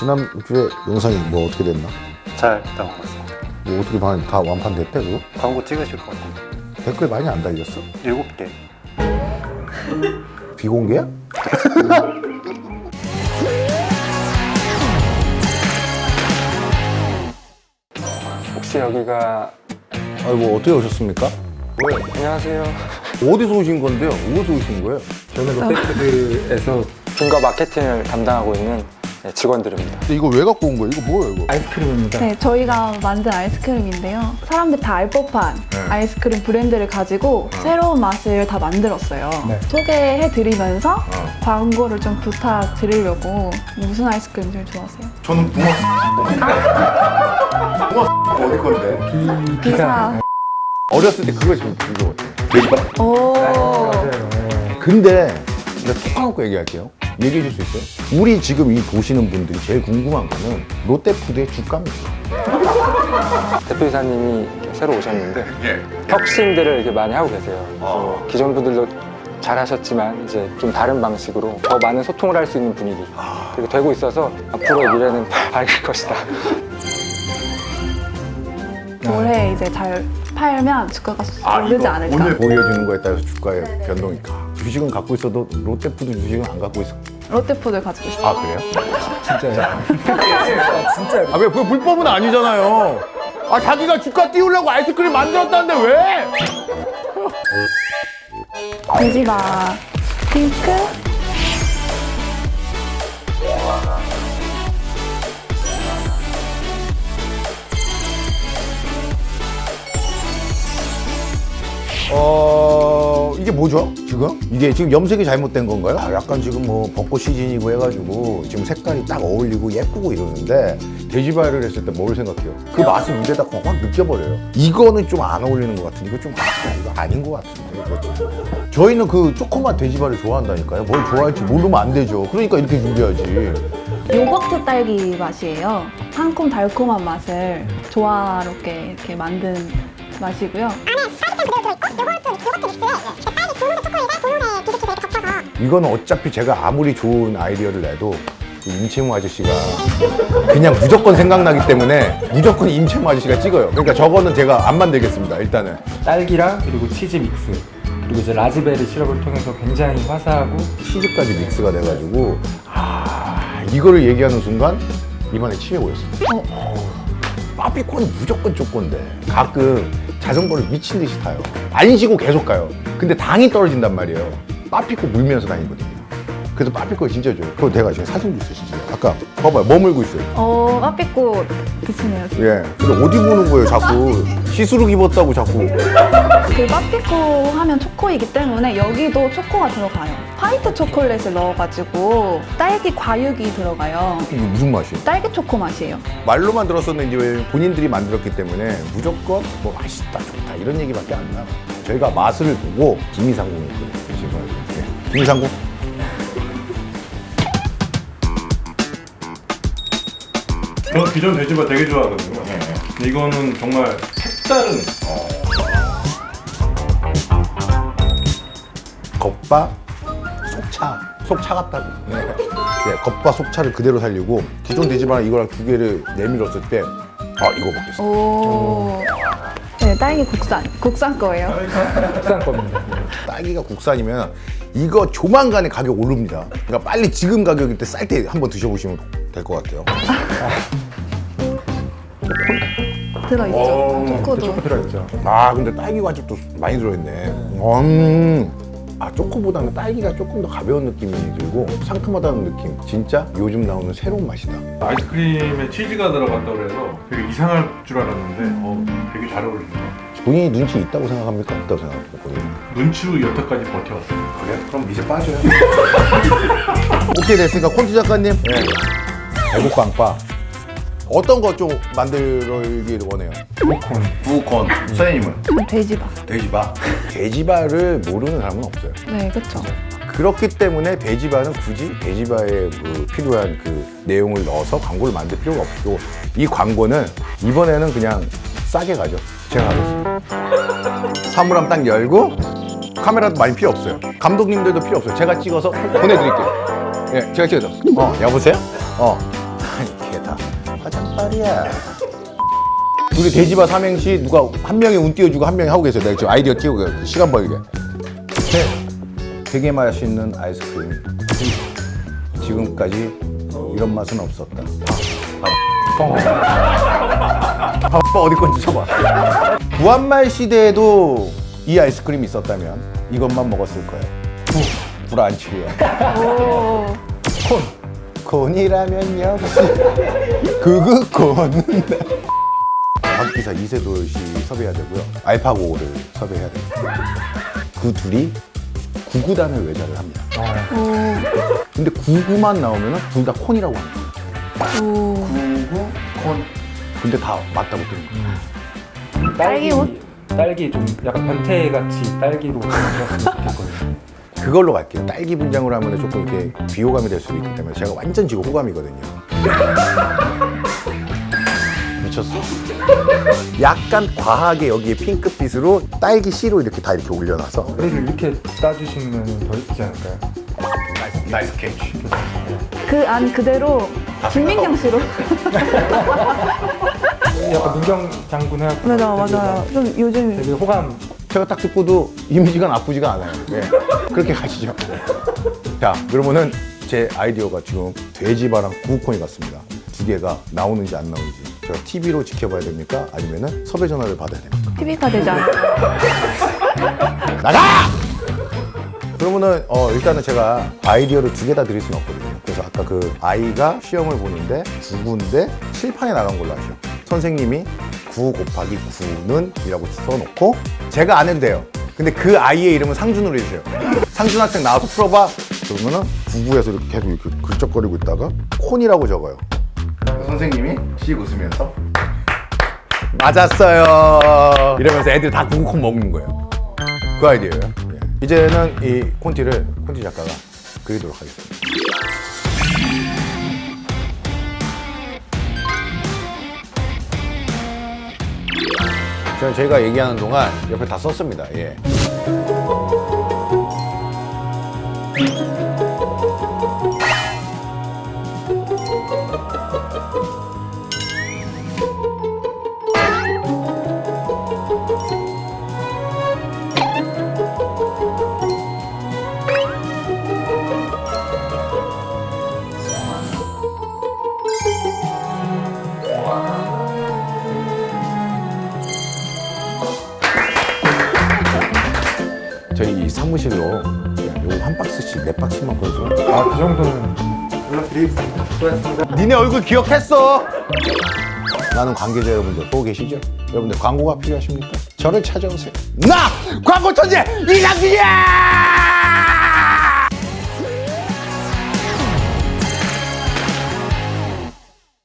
지난주에 영상이 뭐 어떻게 됐나? 잘 나온 것 같습니다. 뭐 어떻게 반- 다 완판됐대 그거? 광고 찍으실 것 같은데. 댓글 많이 안 달렸어? 일곱 개. 비공개야? 혹시 여기가 아이고 뭐 어떻게 오셨습니까? 왜? 안녕하세요. 어디서 오신 건데요? 어디서 오신 거예요? 저는 롯데푸드에서 분과 마케팅을 담당하고 있는 네, 직원들입니다. 근데 이거 왜 갖고 온 거예요? 이거 뭐예요 이거? 아이스크림입니다. 네, 저희가 만든 아이스크림인데요. 사람들 다 알 법한 아이스크림 브랜드를 가지고 새로운 맛을 다 만들었어요. 네. 소개해드리면서 광고를 좀 부탁드리려고 무슨 아이스크림 제일 좋아하세요? 저는 붕어 붕어 어디 건데? 기사. 어렸을 때 그거 좀 궁금했어요 돼지밥 오. 근데 제가 톡 까놓고 얘기할게요 얘기해 줄 수 있어요? 우리 지금 이 보시는 분들이 제일 궁금한 거는 롯데푸드의 주가입니다 대표이사님이 새로 오셨는데 혁신들을 이렇게 많이 하고 계세요. 그래서 기존 분들도 잘 하셨지만 이제 좀 다른 방식으로 더 많은 소통을 할 수 있는 분위기 그렇게 되고 있어서 앞으로의 미래는 밝을 것이다. 올해 이제 잘 팔면 주가가 오르지 않을까. 오늘 보여주는 거에 따라서 주가의 변동이 가 주식은 갖고 있어도 롯데푸드 주식은 안 갖고 있어 롯데푸드 가지고 있어요. 아 그래요? 진짜요? 진짜요? 아왜 그거 불법은 아니잖아요 아 자기가 주가 띄우려고 아이스크림 만들었다는데 왜? 돼지바 핑크. 이게 뭐죠 지금? 이게 지금 염색이 잘못된 건가요? 아, 약간 지금 뭐 벚꽃 시즌이고 해가지고 지금 색깔이 딱 어울리고 예쁘고 이러는데 돼지발을 했을 때 뭘 생각해요? 그 맛을 입에다 확 느껴버려요 이거는 좀 안 어울리는 것 같은데 이거 좀 아, 이거 아닌 것 같은데 이거 좀. 저희는 그 조그만 돼지발을 좋아한다니까요 뭘 좋아할지 모르면 안 되죠 그러니까 이렇게 준비하지 요거트 딸기 맛이에요. 상콤 달콤한 맛을 조화롭게 이렇게 만든 맛이고요. 이거 는 어차피 제가 아무리 좋은 아이디어를 내도 그 임채무 아저씨가 그냥 무조건 생각나기 때문에 무조건 임채무 아저씨가 찍어요. 그러니까 저거는 제가 안 만들겠습니다. 일단은 딸기랑 그리고 치즈 믹스 그리고 이제 라즈베리 시럽을 통해서 굉장히 화사하고 치즈까지 믹스가 돼가지고 아 이거를 얘기하는 순간 입안에 침이 고였습니다. 빠삐콘은 무조건 쪼꼬인데 가끔 자전거를 미친 듯이 타요. 안 쉬고 계속 가요. 근데 당이 떨어진단 말이에요. 빠삐코 물면서 다니거든요. 그래서 빠삐코 진짜 좋아요. 그거 내가 지금 사진 도 있어요, 진짜. 아까 봐봐요, 머물고 있어요. 어, 까삐꼬 드시네요. 예. 근데 어디 보는 거예요, 자꾸. 시스룩 입었다고 자꾸. 그 빠삐꼬 하면 초코이기 때문에 여기도 초코가 들어가요. 화이트 초콜릿을 넣어가지고 딸기 과육이 들어가요. 이게 무슨 맛이에요? 딸기 초코 맛이에요. 말로만 들었었는지 왜 본인들이 만들었기 때문에 무조건 뭐 맛있다, 좋다 이런 얘기밖에 안 나요. 저희가 맛을 보고 김이상궁을 드시면 예. 김 이상궁. 저 기존 돼지바 되게 좋아하거든요. 근데 이거는 정말 색다른 겉바 속차 속 차갑다고 네. 네, 겉바 속차를 그대로 살리고 기존 돼지바랑 이거랑 두 개를 내밀었을 때 아 이거 먹겠어 오. 네, 딸기 국산. 국산 거예요. 비싼 겁니다. 딸기가 국산이면 이거 조만간에 가격 오릅니다 그러니까 빨리 지금 가격일 때 쌀 때 한번 드셔보시면 될 것 같아요 들어있죠. 초코도. 들어있죠. 아 근데 딸기 과즙도 많이 들어있네 음. 아 초코보다는 딸기가 조금 더 가벼운 느낌이 들고 상큼하다는 느낌 진짜 요즘 나오는 새로운 맛이다 아이스크림에 치즈가 들어갔다고 그래서 되게 이상할 줄 알았는데 어, 되게 잘 어울린다. 본인이 눈치 있다고 생각합니까? 없다고 생각합니까? 본인이? 눈치로 여태까지 버텨왔어요. 그래? 그럼 이제 빠져요. 오케이 됐으니까 콘티 작가님. 네. 애국빵빠. 어떤 거 좀 만들기를 원해요? 포콘. 부콘. 선생님은? 돼지밥. 돼지바. 돼지바를 모르는 사람은 없어요. 네, 그쵸. 그렇기 때문에 돼지바는 굳이 돼지바에 그 필요한 그 내용을 넣어서 광고를 만들 필요가 없고 이 광고는 이번에는 그냥 싸게 가죠. 제가 하겠습니다. 사물함 딱 열고 카메라도 많이 필요 없어요. 감독님들도 필요 없어요. 제가 찍어서 보내드릴게요. 예, 제가 찍어서. 어, 여보세요? 어. 팔이야. 우리 돼지바 삼행시 누가 한 명이 운 띄워주고 한 명이 하고 계세요. 내가 지금 아이디어 띄우고. 시간 벌게. 네. 되게 맛있는 아이스크림. 지금까지 이런 맛은 없었다. 아, 아, 어디 건지 쳐봐. 구한말 시대에도 이 아이스크림이 있었다면 이것만 먹었을 거예요. 불안치고요. 오. 콘. 콘이라면 역시 그그 콘. 박기사 이세돌 씨 섭외해야 되고요. 알파고를 섭외해야 됩니다. 그 둘이 구구단을 외자를 합니다. 오. 근데 구구만 나오면 둘 다 콘이라고 합니다. 오. 구구, 콘. 근데 다 맞다고 뜨는 거예요. 딸기 옷? 딸기 좀 약간 변태같이 딸기로 만들었으면 좋겠거든요. 그걸로 갈게요. 딸기 분장으로 하면 조금 이렇게 비호감이 될 수도 있기 때문에 제가 완전 지금 호감이거든요. 미쳤어. 약간 과하게 여기에 핑크빛으로 딸기 씨로 이렇게 다 이렇게 올려놔서 머리를 이렇게 따주시면 더 예쁘지 않을까요? 나이스 캐치. 그 안 그대로 김민경 씨로. 약간 민경 장군 해갖고 맞아, 맞아요. 좀 요즘 되게 호감 제가 딱 듣고도 이미지가 나쁘지가 않아요. 예. 그렇게 가시죠. 자, 그러면은 제 아이디어가 지금 돼지바랑 구우콘이 같습니다. 두 개가 나오는지 안 나오는지 제가 TV로 지켜봐야 됩니까? 아니면은 섭외 전화를 받아야 됩니까? TV가 되지 않아요. 나가! 그러면은 어, 일단은 제가 아이디어를 두 개 다 드릴 수는 없거든요. 그래서 아까 그 아이가 시험을 보는데 9구인데 칠판에 나간 걸로 하죠. 선생님이 9 곱하기 9는 이라고 써놓고 제가 안 해도 돼요. 근데 그 아이의 이름은 상준으로 해주세요. 상준 학생 나와서 풀어봐. 그러면은 99에서 이렇게 계속 이렇게 긁적거리고 있다가 콘이라고 적어요. 선생님이 씩 웃으면서 맞았어요. 이러면서 애들 다 구구콘 먹는 거예요. 그 아이디어예요. 예. 이제는 이 콘티를 콘티 작가가 그리도록 하겠습니다. 저는 저희가 얘기하는 동안 옆에 다 썼습니다. 예. 사무실로 요거 한 박스씩 네 박스만 보여줘. 아 그 정도는 연락드리겠습니다. 수고하셨습니다. 니네 얼굴 기억했어. 많은 관계자 여러분들 보고 계시죠? 여러분들 광고가 필요하십니까? 저를 찾아오세요. 나 광고 천재 이장준이야!